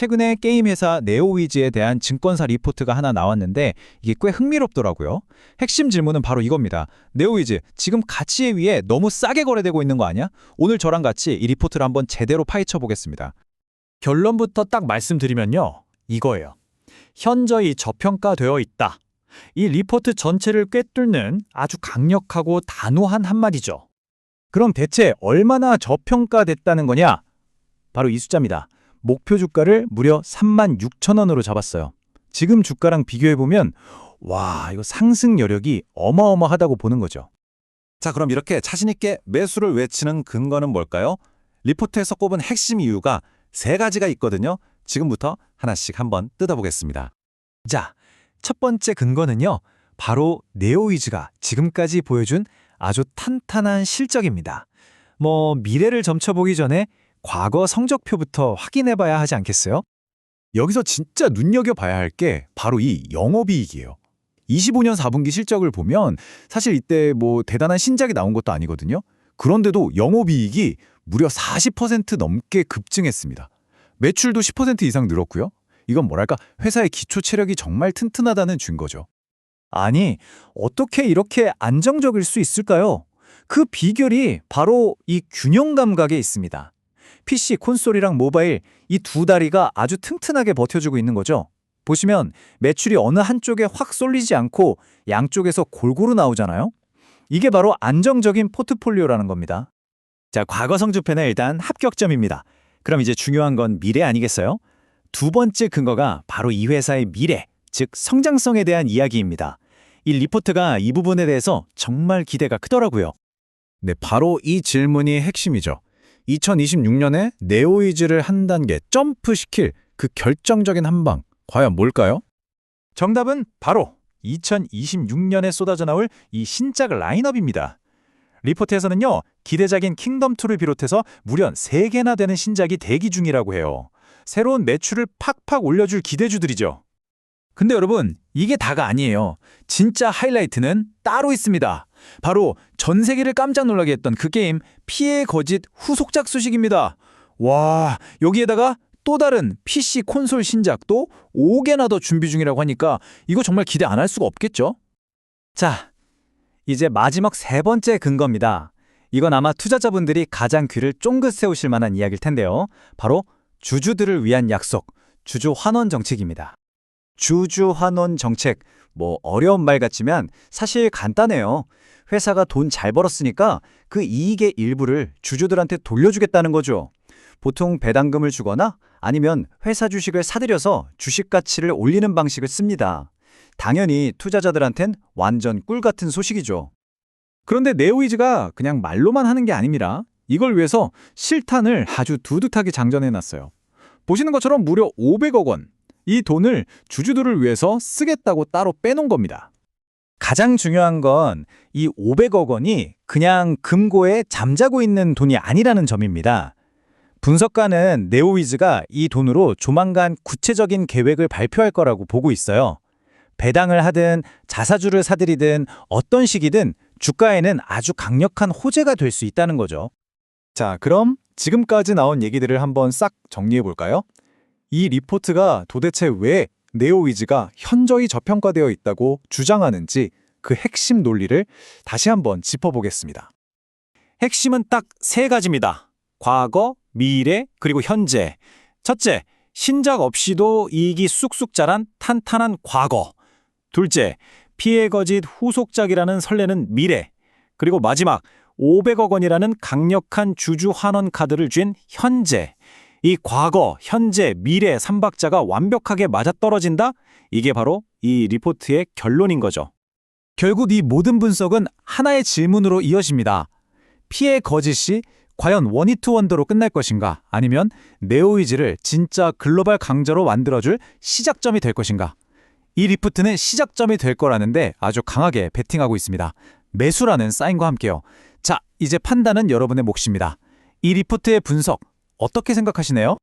최근에 게임 회사 네오위즈에 대한 증권사 리포트가 하나 나왔는데 이게 꽤 흥미롭더라고요. 핵심 질문은 바로 이겁니다. 네오위즈, 지금 가치에 의해 너무 싸게 거래되고 있는 거 아니야? 오늘 저랑 같이 이 리포트를 한번 제대로 파헤쳐 보겠습니다. 결론부터 딱 말씀드리면요. 이거예요. 현저히 저평가되어 있다. 이 리포트 전체를 꿰뚫는 아주 강력하고 단호한 한마디죠. 그럼 대체 얼마나 저평가됐다는 거냐? 바로 이 숫자입니다. 목표 주가를 무려 3만 6천 원으로 잡았어요. 지금 주가랑 비교해보면 와 이거 상승 여력이 어마어마하다고 보는 거죠. 자, 그럼 이렇게 자신있게 매수를 외치는 근거는 뭘까요? 리포트에서 꼽은 핵심 이유가 세 가지가 있거든요. 지금부터 하나씩 한번 뜯어보겠습니다. 자, 첫 번째 근거는요. 바로 네오위즈가 지금까지 보여준 아주 탄탄한 실적입니다. 뭐 미래를 점쳐보기 전에 과거 성적표부터 확인해봐야 하지 않겠어요? 여기서 진짜 눈여겨봐야 할 게 바로 이 영업이익이에요. 25년 4분기 실적을 보면 사실 이때 뭐 대단한 신작이 나온 것도 아니거든요. 그런데도 영업이익이 무려 40% 넘게 급증했습니다. 매출도 10% 이상 늘었고요. 이건 뭐랄까 회사의 기초 체력이 정말 튼튼하다는 증거죠. 아니, 어떻게 이렇게 안정적일 수 있을까요? 그 비결이 바로 이 균형 감각에 있습니다. PC, 콘솔이랑 모바일 이 두 다리가 아주 튼튼하게 버텨주고 있는 거죠. 보시면 매출이 어느 한쪽에 확 쏠리지 않고 양쪽에서 골고루 나오잖아요. 이게 바로 안정적인 포트폴리오라는 겁니다. 자, 과거 성주편은 일단 합격점입니다. 그럼 이제 중요한 건 미래 아니겠어요? 두 번째 근거가 바로 이 회사의 미래, 즉 성장성에 대한 이야기입니다. 이 리포트가 이 부분에 대해서 정말 기대가 크더라고요. 네, 바로 이 질문이 핵심이죠. 2026년에 네오이즈를 한 단계 점프시킬 그 결정적인 한 방, 과연 뭘까요? 정답은 바로 2026년에 쏟아져 나올 이 신작 라인업입니다. 리포트에서는요, 기대작인 킹덤2를 비롯해서 무려 3개나 되는 신작이 대기 중이라고 해요. 새로운 매출을 팍팍 올려줄 기대주들이죠. 근데 여러분, 이게 다가 아니에요. 진짜 하이라이트는 따로 있습니다. 바로 전 세계를 깜짝 놀라게 했던 그 게임 피해 거짓 후속작 소식입니다. 와, 여기에다가 또 다른 PC 콘솔 신작도 5개나 더 준비 중이라고 하니까 이거 정말 기대 안 할 수가 없겠죠? 자, 이제 마지막 세 번째 근거입니다. 이건 아마 투자자분들이 가장 귀를 쫑긋 세우실 만한 이야기일 텐데요. 바로 주주들을 위한 약속, 주주 환원 정책입니다. 주주 환원 정책, 뭐 어려운 말 같지만 사실 간단해요. 회사가 돈 잘 벌었으니까 그 이익의 일부를 주주들한테 돌려주겠다는 거죠. 보통 배당금을 주거나 아니면 회사 주식을 사들여서 주식 가치를 올리는 방식을 씁니다. 당연히 투자자들한텐 완전 꿀 같은 소식이죠. 그런데 네오이즈가 그냥 말로만 하는 게 아닙니다. 이걸 위해서 실탄을 아주 두둑하게 장전해 놨어요. 보시는 것처럼 무려 500억 원. 이 돈을 주주들을 위해서 쓰겠다고 따로 빼놓은 겁니다. 가장 중요한 건 이 500억 원이 그냥 금고에 잠자고 있는 돈이 아니라는 점입니다. 분석가는 네오위즈가 이 돈으로 조만간 구체적인 계획을 발표할 거라고 보고 있어요. 배당을 하든 자사주를 사들이든 어떤 식이든 주가에는 아주 강력한 호재가 될 수 있다는 거죠. 자, 그럼 지금까지 나온 얘기들을 한번 싹 정리해 볼까요? 이 리포트가 도대체 왜 네오위즈가 현저히 저평가되어 있다고 주장하는지 그 핵심 논리를 다시 한번 짚어보겠습니다. 핵심은 딱 세 가지입니다. 과거, 미래, 그리고 현재. 첫째, 신작 없이도 이익이 쑥쑥 자란 탄탄한 과거. 둘째, 피해 거짓 후속작이라는 설레는 미래. 그리고 마지막, 500억 원이라는 강력한 주주 환원 카드를 쥔 현재. 이 과거, 현재, 미래 삼박자가 완벽하게 맞아떨어진다? 이게 바로 이 리포트의 결론인 거죠. 결국 이 모든 분석은 하나의 질문으로 이어집니다. 피해 거짓이 과연 원히트 원더로 끝날 것인가? 아니면 네오이즈를 진짜 글로벌 강자로 만들어줄 시작점이 될 것인가? 이 리포트는 시작점이 될 거라는데 아주 강하게 베팅하고 있습니다. 매수라는 사인과 함께요. 자, 이제 판단은 여러분의 몫입니다. 이 리포트의 분석 어떻게 생각하시나요?